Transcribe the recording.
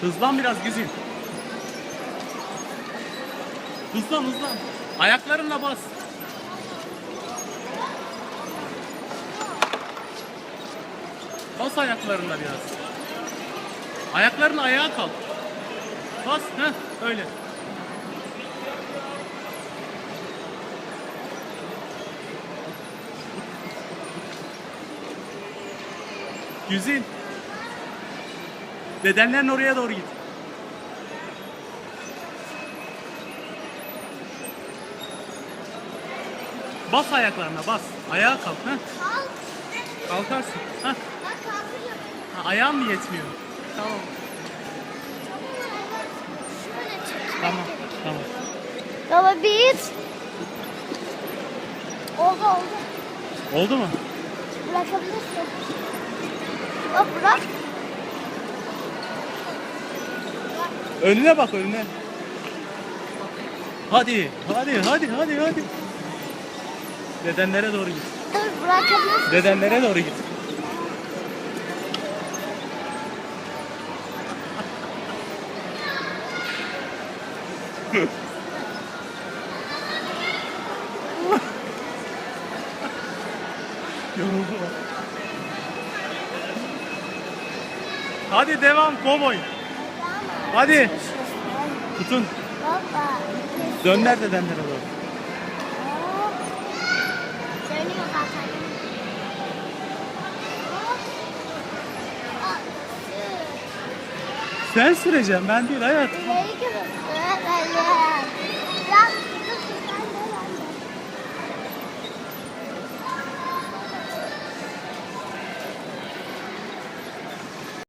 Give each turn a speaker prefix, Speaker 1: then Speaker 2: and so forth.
Speaker 1: Hızlan biraz Güzin. Hızlan hızlan. Ayaklarınla bas. Bas ayaklarınla biraz. Ayaklarınla ayağa kalk. Bas. Heh, öyle. Güzin. Dedenlerin oraya doğru git. Bas ayaklarına bas. Ayağa kalk.
Speaker 2: Kalk.
Speaker 1: Kalkarsın.
Speaker 2: Kalkıyorum.
Speaker 1: Ha, ayağın mı yetmiyor? Tamam. Tamam. Tamam.
Speaker 2: Baba bir. Oldu oldu.
Speaker 1: Oldu mu?
Speaker 2: Bırakabilirsin. Bak bırak.
Speaker 1: Önüne bak önüne. Hadi, hadi, hadi, hadi, hadi. Dedenlere doğru git.
Speaker 2: Dur bırakabilirsin.
Speaker 1: Dedenlere doğru git. Yoruldu. Hadi devam kovboy. Hadi. Tutun.
Speaker 2: Baba.
Speaker 1: Dönder dedenlere doğru. Sen süreceksin ben değil hayat.
Speaker 2: Gidiyorsun. Evet.